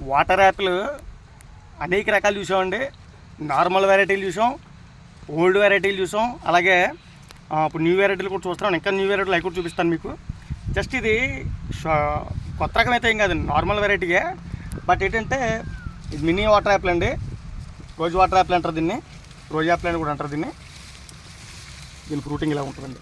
Water Apple అనేక రకాలు చూసామండి. నార్మల్ వెరైటీలు చూసాం ఓల్డ్ వెరైటీలు చూసాం అలాగే ఇప్పుడు న్యూ వెరైటీలు కూడా చూస్తున్నాం. ఇంకా న్యూ వెరైటీలు అవి కూడా చూపిస్తాను మీకు. జస్ట్ ఇది షా- కొత్త రకం అయితే ఏం కాదండి నార్మల్ వెరైటీయే. బట్ ఏంటంటే ఇది మినీ వాటర్ యాపిల్ అండి. రోజు వాటర్ యాపిల్ అంటారు దీన్ని రోజు యాపిల్ అని కూడా అంటారు దీన్ని. దీని ఫ్రూటింగ్ ఇలా ఉంటుందండి.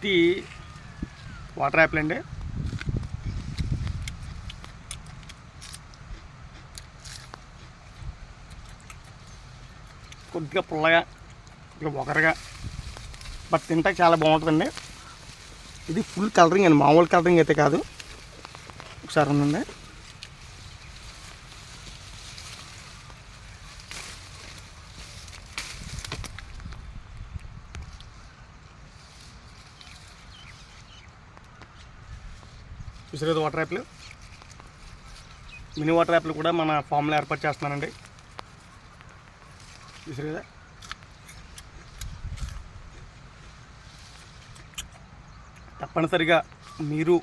ఇది వాటర్ యాపిల్ అండి. కొద్దిగా పుల్లగా కొద్దిగా ఒకరగా బట్ తింటే చాలా బాగుంటుందండి. ఇది ఫుల్ కలరింగ్ అండి మామూలు కలరింగ్ అయితే కాదు. ఒకసారి ఉందండి చూసారు కదా వాటర్ యాప్లు మినీ వాటర్ యాప్లు కూడా మన ఫామ్లో ఏర్పాటు చేస్తున్నానండి. చూసారు కదా తప్పనిసరిగా మీరు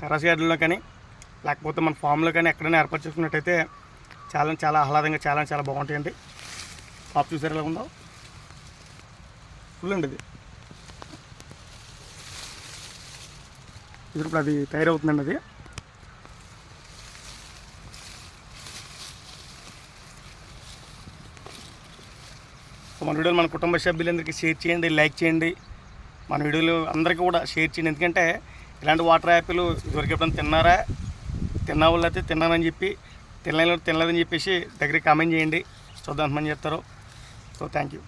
టెరస్ గార్డెన్లో కానీ లేకపోతే మన ఫామ్లో కానీ ఎక్కడైనా ఏర్పాటు చేసుకున్నట్టయితే చాలా చాలా ఆహ్లాదంగా చాలా చాలా బాగుంటాయండి. పాప్ చూసారు ఎలా ఉందో. ఫుల్ అండి ఇది. ఇది ఇప్పుడు అది తయారవుతుందండి అది. మన వీడియోలు మన కుటుంబ సభ్యులందరికీ షేర్ చేయండి లైక్ చేయండి. మన వీడియోలు అందరికీ కూడా షేర్ చేయండి. ఎందుకంటే ఇలాంటి వాటర్ యాపిల్ ఇదివరకు ఎప్పుడైనా తిన్నారా? తిన్న వాళ్ళు అయితే తిన్నానని చెప్పి తినలేని తినలేదని చెప్పేసి దగ్గరికి కామెంట్ చేయండి. చూద్దాం ఎంతమంది చెప్తారో. So thank you.